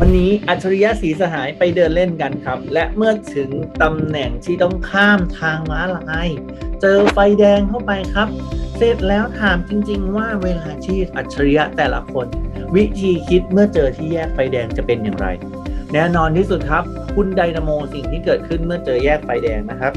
วันนี้อัจฉริยะศรีสหายไปเดินเล่นกันครับ และเมื่อถึงตำแหน่งที่ต้องข้ามทางม้าลาย เจอไฟแดงเข้าไปครับ เสร็จแล้วถามจริง ๆ ว่าเวลาที่อัจฉริยะแต่ละคน วิธีคิดเมื่อเจอที่แยกไฟแดงจะเป็นอย่างไร แน่นอนที่สุดครับ คุณไดนาโมสิ่งที่เกิดขึ้นเมื่อเจอแยกไฟแดงนะครับ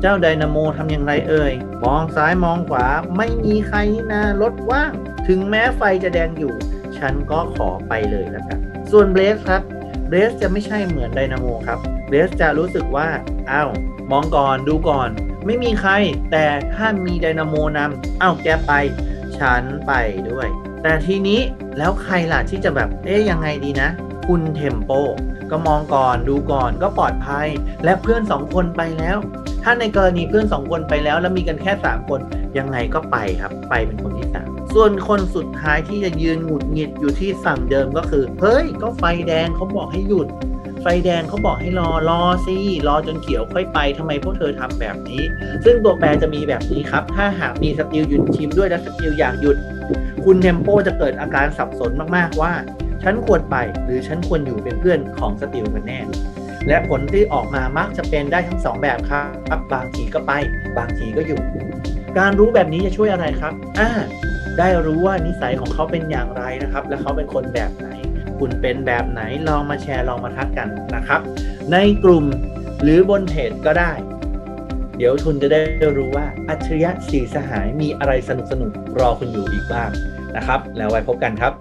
เจ้าไดนาโมทำอย่างไรเอ่ยมองซ้ายมองขวาไม่มีใครนี่นะรถว่าง ถึงแม้ไฟจะแดงอยู่ ฉันก็ขอไปเลยแล้วกันส่วนเบรสครับเบรสจะไม่ใช่เหมือนไดนาโมครับเบรสจะรู้สึกว่าอ้าวมองก่อนดูก่อน ไม่มีใคร แต่ถ้ามีไดนาโมนำอ้าวแกไป ฉันไปด้วย แต่ทีนี้แล้วใครล่ะที่จะแบบเอ๊ยยังไงดีนะ คุณเทมโปก็มองก่อนดูก่อนก็ปลอดภัย และเพื่อนสองคนไปแล้ว ถ้าในกรณีเพื่อนสองคนไปแล้ว แล้วมีกันแค่สามคน ยังไงก็ไปครับ ไปเป็นคนที่สามส่วนคนสุดท้ายที่จะยืนหงุดหงิดอยู่ที่ฝั่งเดิมก็คือ เฮ้ย ก็ไฟแดงเขาบอกให้หยุด ไฟแดงเขาบอกให้รอ รอสิ รอจนเขียวค่อยไปทำไมพวกเธอทำแบบนี้ ซึ่งตัวแปรจะมีแบบนี้ครับ ถ้าหากมีสติลหยุดทีมด้วยและสติลอยางหยุด คุณเทมโปจะเกิดอาการสับสนมากๆว่า ฉันควรไปหรือฉันควรอยู่เป็นเพื่อนของสติลกันแน่และผลที่ออกมามักจะเป็นได้ทั้งสองแบบครับ บางทีก็ไป บางทีก็อยู่ การรู้แบบนี้จะช่วยอะไรครับอ่าได้รู้ว่านิสัยของเขาเป็นอย่างไรนะครับ และเขาเป็นคนแบบไหน คุณเป็นแบบไหนลองมาแชร์ลองมาทักกันนะครับ ในกลุ่มหรือบนเพจก็ได้ เดี๋ยวทุนจะได้รู้ว่าอัจฉริยะสีสหายมีอะไรสนุกสนุกรอคุณอยู่อีกบ้างนะครับ แล้วไว้พบกันครับ